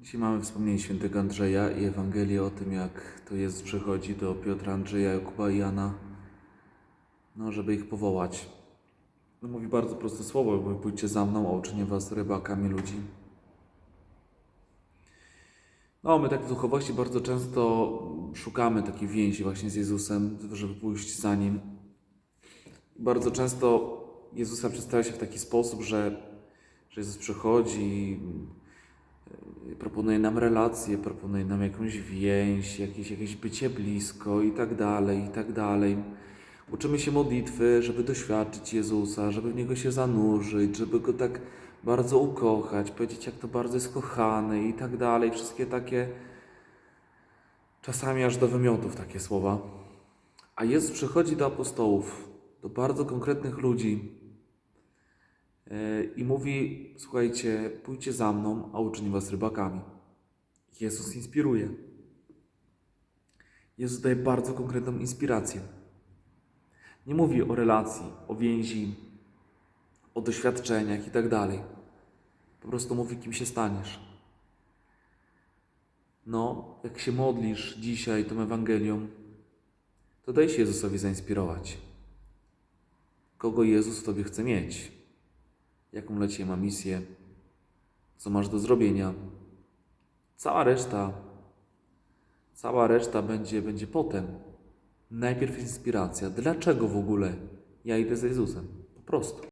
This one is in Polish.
Dzisiaj mamy wspomnienie świętego Andrzeja i Ewangelię o tym, jak to Jezus przychodzi do Piotra, Andrzeja, Jakuba i Jana, no, żeby ich powołać. No, mówi bardzo proste słowo, bo pójdźcie za mną, a uczynię was rybakami ludzi. No, my tak w duchowości bardzo często szukamy takiej więzi właśnie z Jezusem, żeby pójść za Nim. Bardzo często Jezusa przedstawia się w taki sposób, że, że Jezus przychodzi, proponuje nam relacje, proponuje nam jakąś więź, jakieś, jakieś bycie blisko i tak dalej, i tak dalej. Uczymy się modlitwy, żeby doświadczyć Jezusa, żeby w Niego się zanurzyć, żeby Go tak bardzo ukochać, powiedzieć, jak to bardzo jest kochany i tak dalej. Wszystkie takie, czasami aż do wymiotów takie słowa. A Jezus przychodzi do apostołów, do bardzo konkretnych ludzi i mówi: Słuchajcie, pójdźcie za mną, a uczynię was rybakami. Jezus inspiruje. Jezus daje bardzo konkretną inspirację. Nie mówi o relacji, o więzi, o doświadczeniach i tak dalej. Po prostu mówi, kim się staniesz. No, jak się modlisz dzisiaj tą Ewangelią, to daj się Jezusowi zainspirować. Kogo Jezus w Tobie chce mieć? Jaką dla Ciebie ma misję? Co masz do zrobienia? Cała reszta, cała reszta będzie, będzie potem. Najpierw inspiracja. Dlaczego w ogóle ja idę za Jezusem? Po prostu.